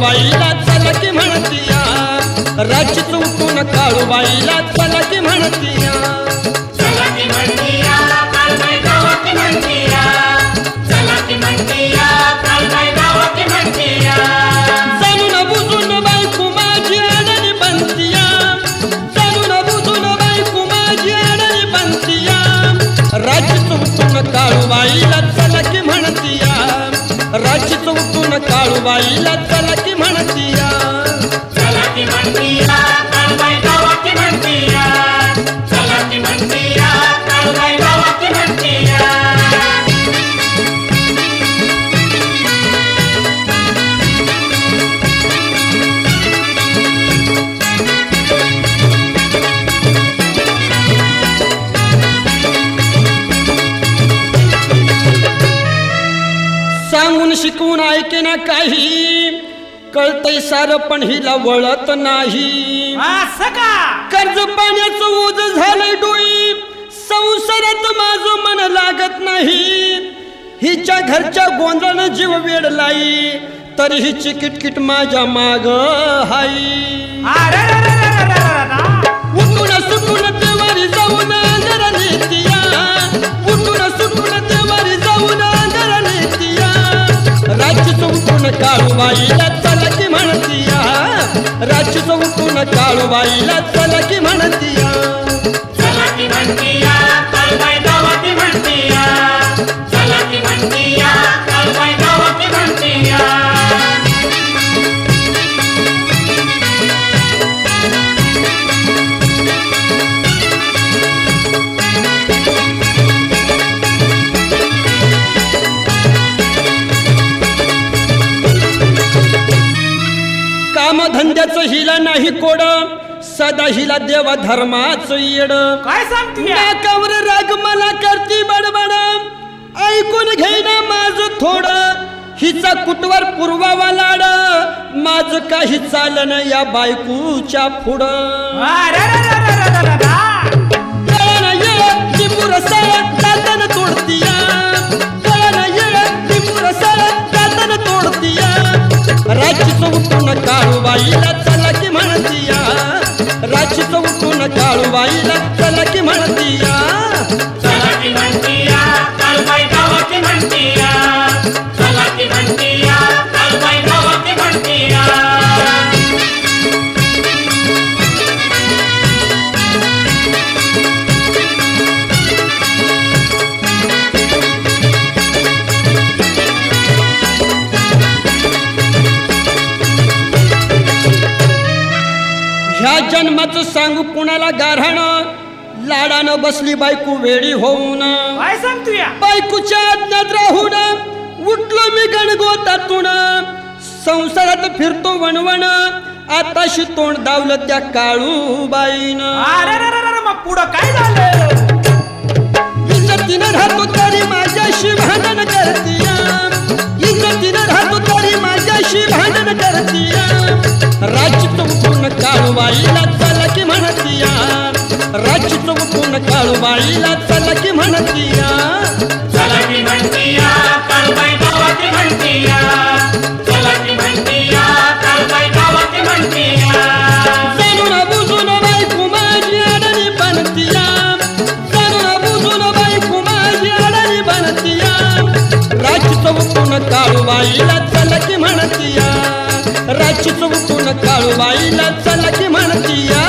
काळूबाईला चला की म्हणतिया. राज चुकून काळूबाईला चला की चौतून काळूबाईला चला की म्हणतीया सांगून शिकवून ऐके ना काही. कळतय सार पण हिला वळत नाही. असं का? कर्ज पाण्याचं ओझ झालंय डोई संसारात माझं मन लागत नाही. हिच्या घरच्या गोंधळानं जीव वेडलाई तरी हिची किटकिट माझ्या माग हाई. काळूबाईला चला की म्हणतीया राज्य चौकून काळूबाईला चला की म्हणतीया हिला नाही कोड. सदा हिला देवा धर्माचं येड. काय सांगते नाकावर राग मला करती बडबड. ऐकून घेणं माझं थोडं. हिचा कुटवर पूर्वावा लाड. माझं काही चालन या बायकूच्या पुढं. दातन तोडतीया. कळण ये टिपूर सळ दातन तोडतीया. राची चौकून काळूबाईला चौकून काळूबाईला लक्ष लकी म्हणतीया जन्माचं सांगू कुणाला गारहाण लाडानं बसली बायको वेडी होऊन. काय सांगतोय बायकोच्या आज्ञात राहून उठलो मी गणगोतातून. संसारात फिरतो वणवण. आताशी तोंड दावलं त्या काळूबाईनं अरे रे रे रे रे, मग पुढं काय झालं? इज्जतीनं राहतो तरी माझ्याशी भांडण करतीया राज्य चौकून काळूबाईला चला की म्हणतीया. चला की म्हणतीया काळबाई गावात म्हणतीया. चला की म्हणतीया काळबाई म्हणतीया. जाणून बुजून बायको माझी अडणी बनतीया. जाणून बुजून बायको माझी अडणी बनतीया. राज्य चौकून काळूबाईला चला की म्हणतीया. राज्य चौकून काळूबाईला चला की म्हणतीया.